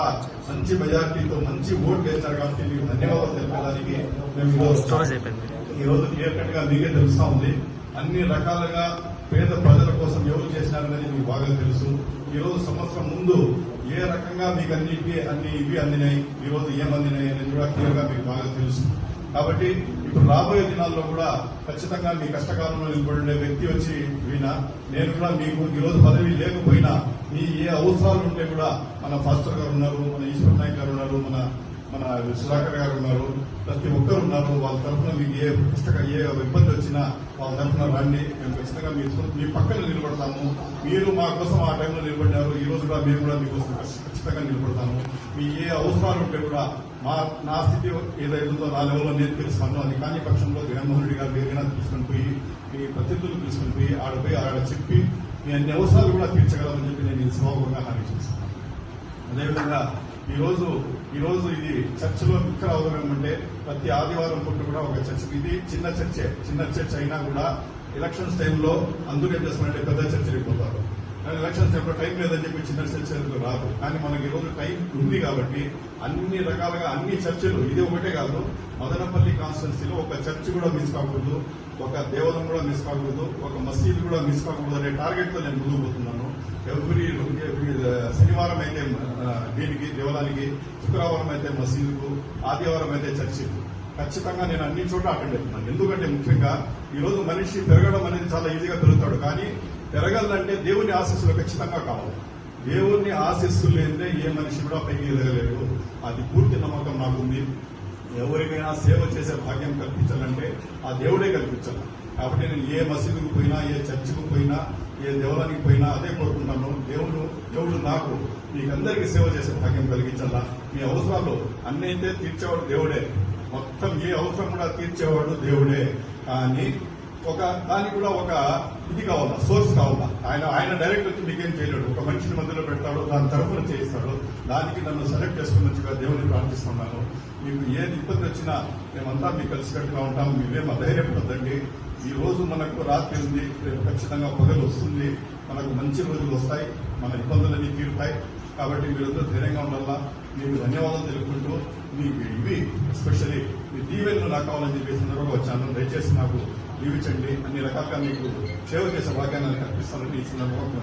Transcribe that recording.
చాలా మంచి మెజార్టీతో మంచి ఓట్ వేశారు కాబట్టి మీకు ధన్యవాదాలు తెలపడానికి మేము ఈరోజు రోజు క్లియర్ కట్గా మీకే తెలుస్తా ఉంది. అన్ని రకాలుగా పేద ప్రజల కోసం ఎవరు చేసినారనేది మీకు బాగా తెలుసు. ఈ రోజు సంవత్సరం ముందు ఏ రకంగా మీకు అన్నిటికీ అన్ని ఇవి అందినాయి ఈ రోజు ఏం అందినాయి అనేది కూడా క్లియర్గా మీకు బాగా తెలుసు. కాబట్టి ఇప్పుడు రాబోయే దినాల్లో కూడా ఖచ్చితంగా మీ కష్టకాలంలో నిలబడే వ్యక్తి వచ్చి ఈయన నేను కూడా మీకు ఈ రోజు పదవి లేకపోయినా మీ ఏ అవసరాలు ఉంటే కూడా మన ఫాస్టర్ గారు ఉన్నారు మన ఈశ్వర్ నాయక్ గారు ఉన్నారు మన మన సుధాకర్ గారు ఉన్నారు ప్రతి ఒక్కరు ఉన్నారు. వాళ్ళ తరఫున మీకు ఏ పుస్తక ఏ ఇబ్బంది వచ్చినా వాళ్ళ తరఫున రండి. మేము ఖచ్చితంగా మీ మీ పక్కన నిలబడతాము. మీరు మా కోసం ఆ టైంలో నిలబడినారు ఈ రోజు కూడా మేము కూడా మీకోసం ఖచ్చితంగా నిలబడతాము. అవసరాలు ఉంటే కూడా మా నా స్థితి ఏదైతుందో నా లెవెల్లో నేను తెలుస్తాను అది కాని పక్షంలో జగన్మోహన్ రెడ్డి గారు ఏదైనా తీసుకుని పోయి మీ ప్రతినిధులు తీసుకుని పోయి ఆడపోయి ఆడ చెప్పి మీ అన్ని అవసరాలు కూడా తీర్చగలమని చెప్పి నేను ఈ సభాముఖంగా హామీ చేస్తున్నాను అదేవిధంగా ఈ రోజు ఈ రోజు ఇది చర్చిలో ముఖ్య అవసరం ఏమంటే ప్రతి ఆదివారం పూట కూడా ఒక చర్చ్. ఇది చిన్న చర్చే. చిన్న చర్చ్ అయినా కూడా ఎలక్షన్స్ టైంలో అందరూ ఏం చేస్తున్నారంటే పెద్ద చర్చలు ఎలక్షన్స్ టైంలో టైం లేదని చెప్పి చిన్న చర్చలకు రాదు. కానీ మనకి ఈ రోజు టైం ఉంది కాబట్టి అన్ని రకాలుగా అన్ని చర్చలు ఇది ఒకటే కాదు. మదనపల్లి కాన్స్టిట్యున్సీలో ఒక చర్చ్ కూడా మిస్ కాకూడదు ఒక దేవాలయం కూడా మిస్ కాకూడదు ఒక మసీదు కూడా మిస్ కాకూడదు అనే టార్గెట్తో నేను ముందుకు పోతున్నాను. ఎవ్రీ ఎవ్రీ శనివారం అయితే దీనికి దేవాలయానికి శుక్రవారం అయితే మసీదుకు ఆదివారం అయితే చర్చికు. ఖచ్చితంగా నేను అన్ని చోట్ల అటెండ్ అవుతున్నాను. ఎందుకంటే ముఖ్యంగా ఈ రోజు మనిషి పెరగడం అనేది చాలా ఈజీగా పెరుగుతాడు. కానీ పెరగాలంటే దేవుని ఆశీస్సులు ఖచ్చితంగా కావాలి. దేవుని ఆశీస్సులు లేదే ఏ మనిషి కూడా పైకి ఎదగలేడు. అది పూర్తి నమ్మకం నాకుంది. ఎవరికైనా సేవ చేసే భాగ్యం కల్పించాలంటే ఆ దేవుడే కల్పించాలి. కాబట్టి నేను ఏ మసీదుకు పోయినా ఏ చర్చికి పోయినా ఏ దేవాలయానికి పోయినా అదే కోరుకుంటాను. దేవుడు దేవుడు నాకు మీకందరికీ సేవ చేసే భాగ్యం కలిగించాలా? మీ అవసరాలు అన్నైతే అయితే తీర్చేవాడు దేవుడే. మొత్తం ఏ అవసరం కూడా తీర్చేవాడు దేవుడే. కానీ ఒక దానికి కూడా ఒక ఇది కావాలా? సోర్స్ కావాలా? ఆయన ఆయన డైరెక్ట్ వచ్చి మీకేం చేయలేడు. ఒక మనిషిని మధ్యలో పెడతాడు దాని తరఫున చేయిస్తాడు. దానికి నన్ను సెలెక్ట్ చేసుకున్నట్టుగా దేవుని ప్రార్థిస్తున్నాను. మీకు ఏది ఇబ్బంది వచ్చినా మేమంతా మీకు కలిసికట్టుగా ఉంటాం మీరేం అధైర్యపడద్దండి ఈ రోజు మనకు రాత్రి ఉంది. రేపు ఖచ్చితంగా పగలు వస్తుంది. మనకు మంచి రోజులు వస్తాయి. మన ఇబ్బందులన్నీ తీరుతాయి. కాబట్టి మీరందరూ ధైర్యంగా ఉండాలా? మీకు ధన్యవాదాలు తెలుపుకుంటూ మీకు ఇవి ఎస్పెషల్లీ మీ దీవెనలు నాకు కావాలని చెప్పేసి వచ్చాను. దయచేసి నాకు దీవించండి అన్ని రకాలుగా మీకు సేవ చేసే భాగ్యాన్ని కల్పిస్తానని ఈ సందర్భంగా